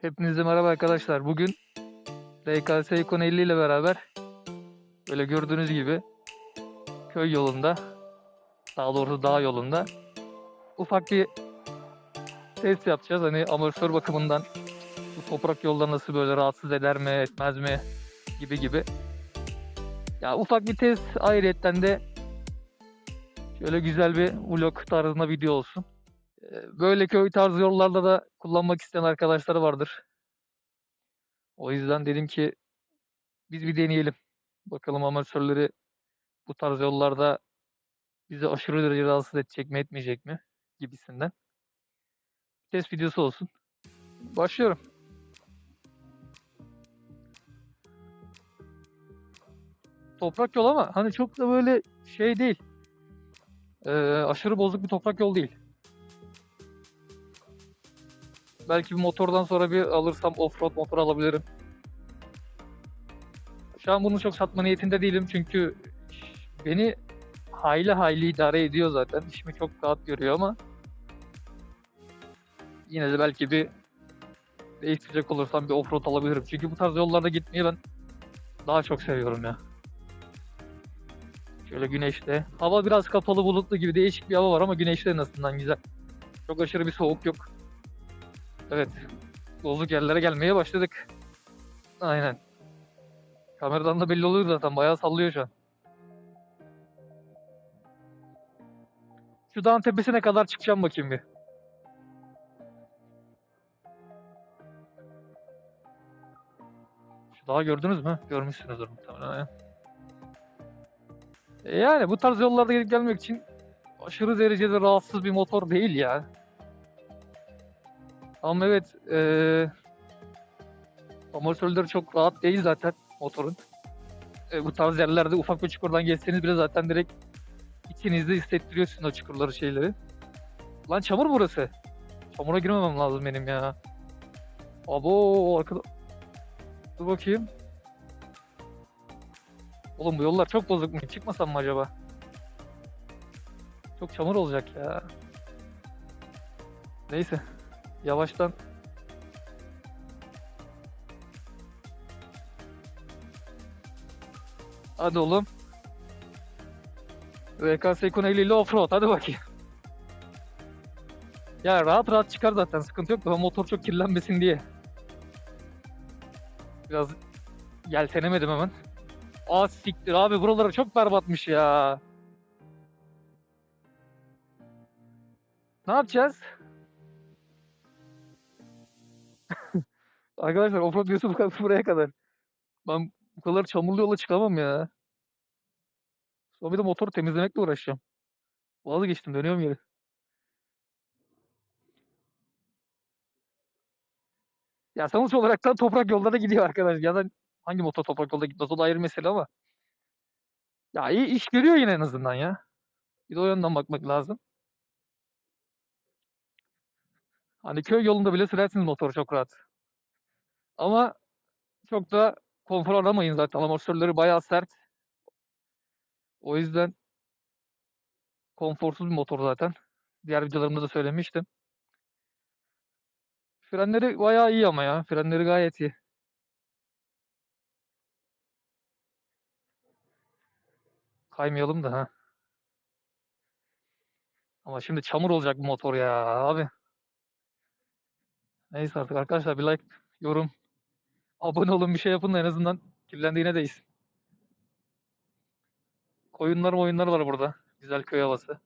Hepinize merhaba arkadaşlar. Bugün RKS Icon 50 ile beraber böyle gördüğünüz gibi köy yolunda daha doğrusu dağ yolunda ufak bir test yapacağız. Hani amatör bakımından bu toprak yolda nasıl böyle rahatsız eder mi etmez mi gibi gibi. Ya ufak bir test ayrıyetten de şöyle güzel bir vlog tarzında video olsun. Ee, Böyle köy tarzı yollarda da kullanmak isteyen arkadaşları vardır. O yüzden dedim ki biz bir deneyelim. Bakalım amatörleri bu tarz yollarda bizi aşırı derece rahatsız edecek mi etmeyecek mi gibisinden. Test videosu olsun. Başlıyorum. Toprak yol ama hani çok da böyle şey değil. Ee, aşırı bozuk bir toprak yol değil. Belki bir motordan sonra bir alırsam offroad motor alabilirim. Şu an bunu çok satma niyetinde değilim çünkü beni hayli hayli idare ediyor zaten. İşimi çok rahat görüyor ama yine de belki bir değiştirecek olursam bir offroad alabilirim. Çünkü bu tarz yollarda gitmeyi ben daha çok seviyorum ya. Şöyle güneşte. Hava biraz kapalı bulutlu gibi değişik bir hava var ama güneşte en azından güzel. Çok aşırı bir soğuk yok. Evet. Bozuk yerlere gelmeye başladık. Aynen. Kameradan da belli oluyor zaten. Bayağı sallıyor şu an. Şu dağın tepesine kadar çıkacağım bakayım bir. Şu dağı gördünüz mü? Görmüşsünüzdür muhtemelen. E Yani bu tarz yollarda gidip gelmek için aşırı derecede rahatsız bir motor değil ya. Ama evet eee amortisörleri çok rahat değil zaten motorun. E, bu tarz yerlerde ufak bir çukurdan geçseniz bile zaten direkt içinizde hissettiriyorsun o çukurları şeyleri. Lan çamur burası. Çamura girmemem lazım benim ya. Abo arkada... Dur bakayım. Oğlum bu yollar çok bozuk mu? Çıkmasam mı acaba? Çok çamur olacak ya. Neyse. Yavaştan Hadi oğlum. VKS Icon 50 ile offroad hadi bakayım. Ya rahat rahat çıkar zaten sıkıntı yok da motor çok kirlenmesin diye. Biraz yeltenemedim hemen. Aa siktir abi buraları çok berbatmış ya. Ne yapacağız? Arkadaşlar offroad kadar buraya kadar. Ben bu kadar çamurlu yola çıkamam ya. Sonra bir de motoru temizlemekle uğraşacağım. Vazgeçtim dönüyorum geri. Ya sonuç olarak da toprak yolda da gidiyor arkadaş. Ya da hangi motor toprak yolda gitmez o da ayrı mesele ama. Ya iyi iş görüyor yine en azından ya. Bir de o yönden bakmak lazım. Hani köy yolunda bile sürersiniz motoru çok rahat. Ama çok da konfor aramayın zaten. Amortisörleri bayağı sert. O yüzden konforsuz bir motor zaten. Diğer videolarımda da söylemiştim. Frenleri bayağı iyi ama ya. Frenleri gayet iyi. Kaymayalım da ha. Ama şimdi çamur olacak bu motor ya abi. Neyse artık arkadaşlar bir like, yorum, abone olun bir şey yapın da en azından kirlendiğine değsin. Koyunlar oyunlar var burada. Güzel köy havası.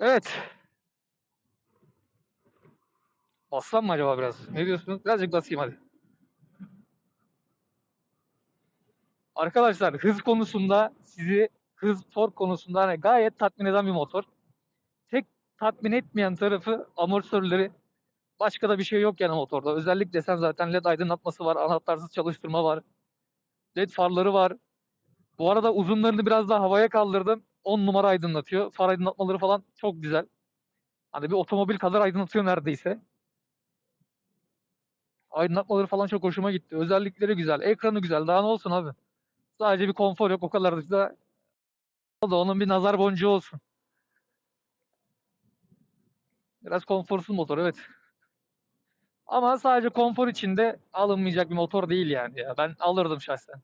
Evet. Bassam mı acaba biraz? Ne diyorsunuz? Birazcık basayım hadi. Arkadaşlar hız konusunda sizi hız tork konusunda hani gayet tatmin eden bir motor. Tek tatmin etmeyen tarafı amortisörleri. Başka da bir şey yok yani motorda. Özellikle sen zaten led aydınlatması var, anahtarsız çalıştırma var. Led farları var. Bu arada uzunlarını biraz daha havaya kaldırdım. 10 numara aydınlatıyor. Far aydınlatmaları falan çok güzel. Hani bir otomobil kadar aydınlatıyor neredeyse. Aydınlatmaları falan çok hoşuma gitti. Özellikleri güzel. Ekranı güzel. Daha ne olsun abi. Sadece bir konfor yok. O kadar da o da onun bir nazar boncuğu olsun. Biraz konforsuz motor evet. Ama sadece konfor içinde alınmayacak bir motor değil yani ya. Ben alırdım şahsen.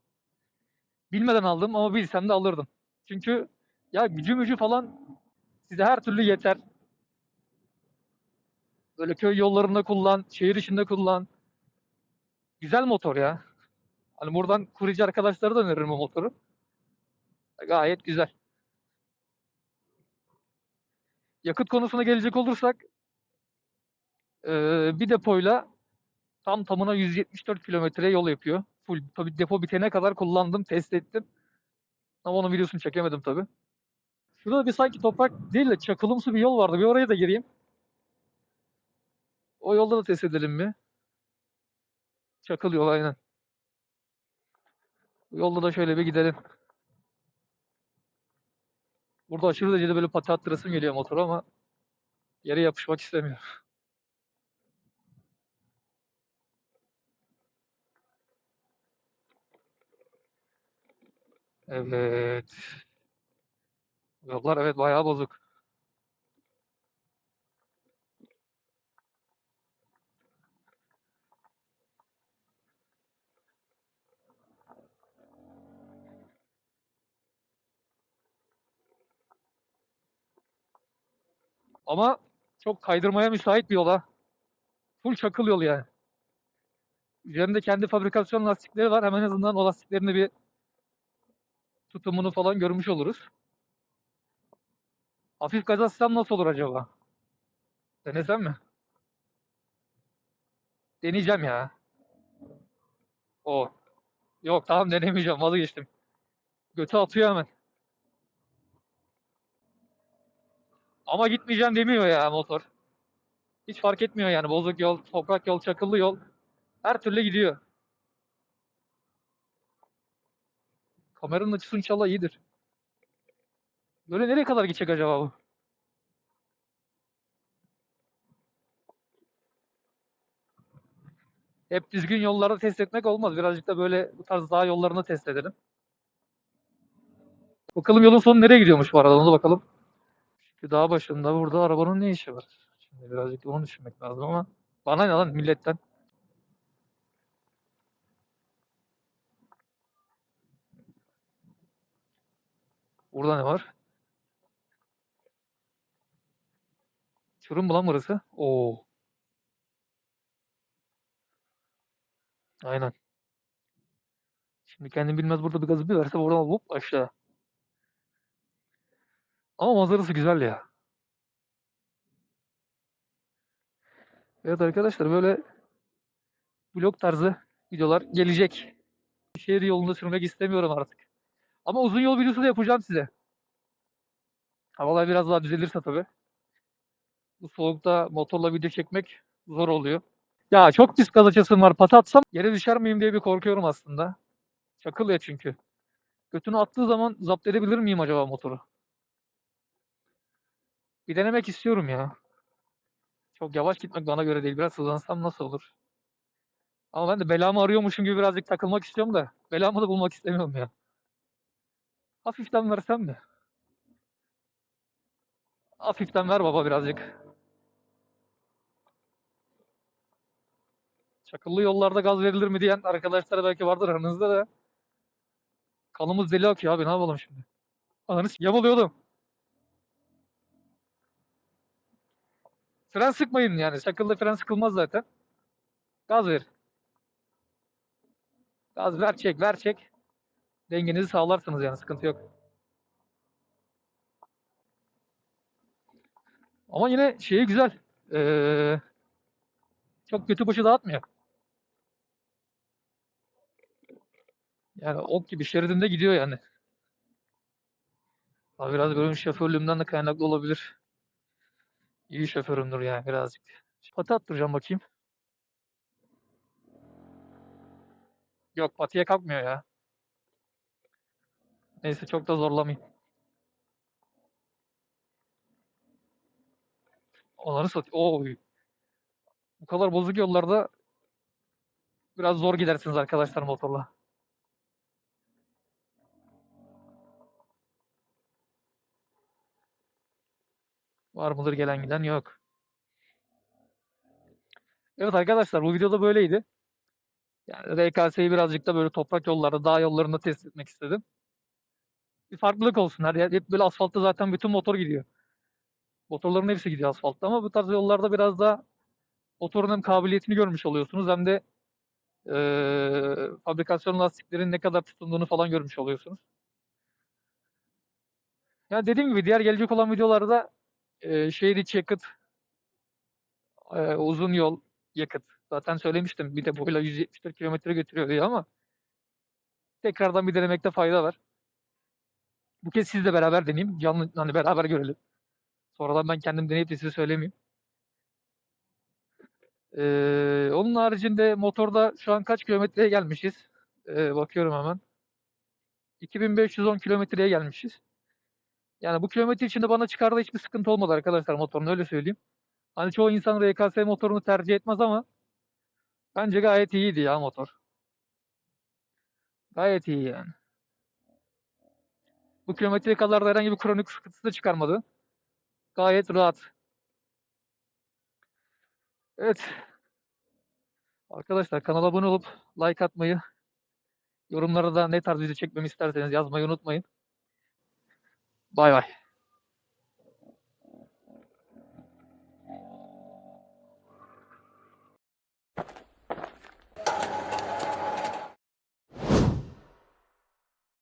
Bilmeden aldım ama bilsem de alırdım. Çünkü ya gücü mücü falan size her türlü yeter. Böyle köy yollarında kullan, şehir içinde kullan. Güzel motor ya. Hani buradan kurucu arkadaşlara da öneririm bu motoru. Gayet güzel. Yakıt konusuna gelecek olursak bir depoyla tam tamına 174 kilometre yol yapıyor. Full. Tabii depo bitene kadar kullandım, test ettim. Ama onun videosunu çekemedim tabii. Şurada bir sanki toprak değil de çakılımsı bir yol vardı. Bir oraya da gireyim. O yolda da test edelim mi? Çakıl yol aynen. Yolda da şöyle bir gidelim. Burada aşırı derecede böyle pati attırasım geliyor motora ama yere yapışmak istemiyor. Evet. Yollar evet bayağı bozuk. Ama çok kaydırmaya müsait bir yola. Full çakıl yol yani. Üzerinde kendi fabrikasyon lastikleri var. Hemen en azından o lastiklerini bir tutumunu falan görmüş oluruz. Hafif gaz atsam nasıl olur acaba? Denesem mi? Deneyeceğim ya. O. Yok tamam denemeyeceğim. Vazgeçtim. Götü atıyor hemen. Ama gitmeyeceğim demiyor ya motor. Hiç fark etmiyor yani. Bozuk yol, toprak yol, çakıllı yol. Her türlü gidiyor. Kameranın açısı inşallah iyidir. Böyle nereye kadar gidecek acaba bu? Hep düzgün yollarda test etmek olmaz. Birazcık da böyle bu tarz dağ yollarını test edelim. Bakalım yolun sonu nereye gidiyormuş bu arada onu da bakalım. Şu dağ başında burada arabanın ne işi var? Şimdi birazcık onu düşünmek lazım ama bana ne lan milletten? Burada ne var? Çurum mu lan burası? Oo. Aynen. Şimdi kendim bilmez burada bir gazı bir verse oradan hop aşağı. Ama manzarası güzel ya. Evet arkadaşlar böyle vlog tarzı videolar gelecek. Şehir yolunda sürmek istemiyorum artık. Ama uzun yol videosu da yapacağım size. Havalar biraz daha düzelirse tabii. Bu soğukta motorla video çekmek zor oluyor. Ya çok pis gaz açasım var. Pata atsam yere düşer miyim diye bir korkuyorum aslında. Çakıl ya çünkü. Götünü attığı zaman zapt edebilir miyim acaba motoru? Bir denemek istiyorum ya. Çok yavaş gitmek bana göre değil. Biraz hızlansam nasıl olur? Ama ben de belamı arıyormuşum gibi birazcık takılmak istiyorum da belamı da bulmak istemiyorum ya. Hafiften versem mi? Hafiften ver baba birazcık. Çakıllı yollarda gaz verilir mi diyen arkadaşlar belki vardır aranızda da. Kanımız deli akıyor abi ne yapalım şimdi? Ananı s- Fren sıkmayın yani. Çakılda fren sıkılmaz zaten. Gaz ver. Gaz ver çek ver çek. Dengenizi sağlarsınız yani sıkıntı yok. Ama yine şeyi güzel. Ee, çok kötü başı dağıtmıyor. Yani ok gibi şeridinde gidiyor yani. Biraz benim şoförlüğümden de kaynaklı olabilir. İyi şoförümdür yani birazcık. Pati attıracağım bakayım. Yok patiye kalkmıyor ya. Neyse çok da zorlamayayım. Onları sat. Oy. Bu kadar bozuk yollarda Biraz zor gidersiniz arkadaşlar motorla. Var mıdır gelen giden yok. Evet arkadaşlar bu videoda böyleydi. Yani RKS'yi birazcık da böyle toprak yollarda, dağ yollarında test etmek istedim. Bir farklılık olsun. Her yer hep böyle asfaltta zaten bütün motor gidiyor. Motorların hepsi gidiyor asfaltta ama bu tarz yollarda biraz daha motorun hem kabiliyetini görmüş oluyorsunuz hem de eee, fabrikasyon lastiklerin ne kadar tutunduğunu falan görmüş oluyorsunuz. Yani dediğim gibi diğer gelecek olan videolarda eee şehir içi eee, uzun yol yakıt. Zaten söylemiştim bir de boyla 174 kilometre götürüyor diye ama tekrardan bir denemekte fayda var. Bu kez sizle beraber deneyeyim. Canlı hani beraber görelim. Sonradan ben kendim deneyip de size söylemeyeyim. Ee, onun haricinde motorda şu an kaç kilometreye gelmişiz? Ee, bakıyorum hemen. 2510 kilometreye gelmişiz. Yani bu kilometre içinde bana çıkardığı hiçbir sıkıntı olmadı arkadaşlar motorun öyle söyleyeyim. Hani çoğu insan RKS motorunu tercih etmez ama bence gayet iyiydi ya motor. Gayet iyi yani. Bu kilometreye kadar da herhangi bir kronik sıkıntısı da çıkarmadı. Gayet rahat. Evet. Arkadaşlar kanala abone olup like atmayı, yorumlara da ne tarz video çekmemi isterseniz yazmayı unutmayın. Bye bye.